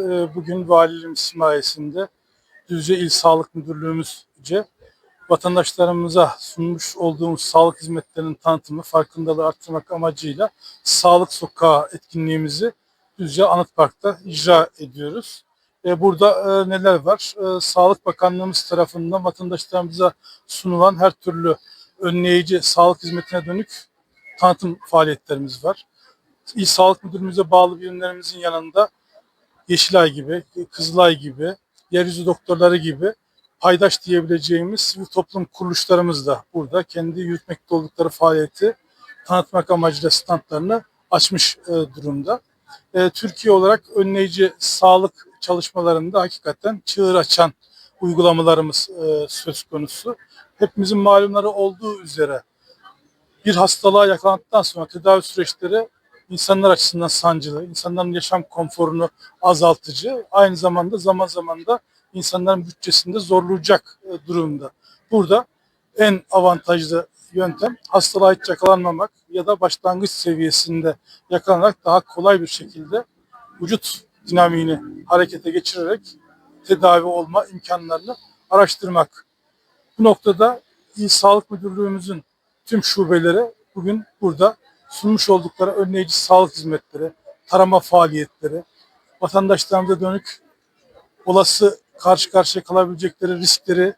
Ee, Bugün valiliğimiz himayesinde Düzce İl Sağlık Müdürlüğümüzce vatandaşlarımıza sunmuş olduğumuz sağlık hizmetlerinin tanıtımı, farkındalığı arttırmak amacıyla Sağlık Sokağı etkinliğimizi Düzce Anıt Park'ta icra ediyoruz. Ee, Burada e, neler var? Ee, Sağlık Bakanlığımız tarafından vatandaşlarımıza sunulan her türlü önleyici sağlık hizmetine dönük tanıtım faaliyetlerimiz var. İl Sağlık Müdürlüğümüze bağlı birimlerimizin yanında Yeşilay gibi, Kızılay gibi, yeryüzü doktorları gibi paydaş diyebileceğimiz sivil toplum kuruluşlarımız da burada kendi yürütmekte oldukları faaliyeti tanıtmak amacıyla standlarını açmış e, durumda. E, Türkiye olarak önleyici sağlık çalışmalarında hakikaten çığır açan uygulamalarımız e, söz konusu. Hepimizin malumları olduğu üzere bir hastalığa yakalandıktan sonra tedavi süreçleri insanlar açısından sancılı, insanların yaşam konforunu azaltıcı, aynı zamanda zaman zaman da insanların bütçesinde zorlayacak e, durumda. Burada en avantajlı yöntem hastalığa hiç yakalanmamak ya da başlangıç seviyesinde yakalanarak daha kolay bir şekilde vücut dinamiğini harekete geçirerek tedavi olma imkanlarını araştırmak. Bu noktada İl Sağlık Müdürlüğümüzün tüm şubeleri bugün burada sunmuş oldukları önleyici sağlık hizmetleri, tarama faaliyetleri, vatandaşlarımıza dönük olası karşı karşıya kalabilecekleri riskleri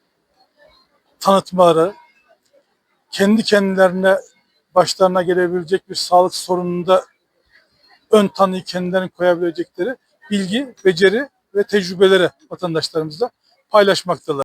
tanıtmaları, kendi kendilerine başlarına gelebilecek bir sağlık sorununda ön tanıyı kendilerine koyabilecekleri bilgi, beceri ve tecrübeleri vatandaşlarımızla paylaşmaktalar.